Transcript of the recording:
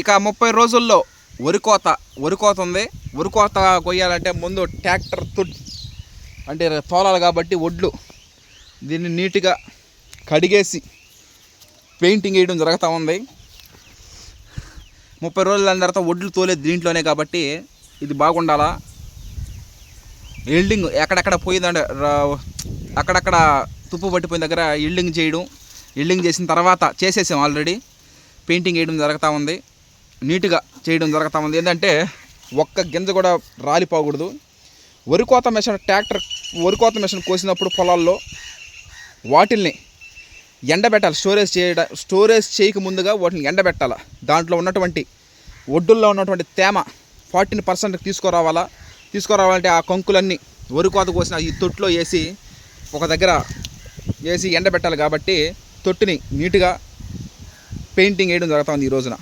ఇక ముప్పై రోజుల్లో వరి కోత వరి కోత ఉంది. వరి కోత కొయ్యాలంటే ముందు ట్రాక్టర్ తుడ్ అంటే తోలాలి కాబట్టి ఒడ్లు. దీన్ని నీట్గా కడిగేసి పెయింటింగ్ వేయడం జరుగుతూ ఉంది. ముప్పై రోజుల దాని తర్వాత ఒడ్లు తోలేదు దీంట్లోనే కాబట్టి ఇది బాగుండాలా? ఎల్డింగ్ ఎక్కడెక్కడ పోయిందంటే అక్కడక్కడ తుప్పు పట్టిపోయిన దగ్గర ఎల్డింగ్ చేయడం ఎల్డింగ్ చేసిన తర్వాత చేసేసాం ఆల్రెడీ. పెయింటింగ్ వేయడం జరుగుతూ ఉంది. నీట్గా చేయడం జరుగుతూ ఉంది. ఏంటంటే ఒక్క గింజ కూడా రాలిపోకూడదు. వరి కోత మిషన్ ట్రాక్టర్ వరి కోత మిషన్ కోసినప్పుడు పొలాల్లో వాటిల్ని ఎండబెట్టాలి. స్టోరేజ్ చేయ స్టోరేజ్ చేయక ముందుగా వాటిని ఎండబెట్టాలి. దాంట్లో ఉన్నటువంటి ఒడ్డుల్లో ఉన్నటువంటి తేమ ఫార్టీన్ పర్సెంట్ తీసుకురావాలా? తీసుకురావాలంటే ఆ కంకులన్నీ వరి కోత కోసిన ఈ తొట్టులో వేసి ఒక దగ్గర వేసి ఎండబెట్టాలి. కాబట్టి తొట్టుని నీట్గా పెయింటింగ్ వేయడం జరుగుతుంది ఈ రోజున.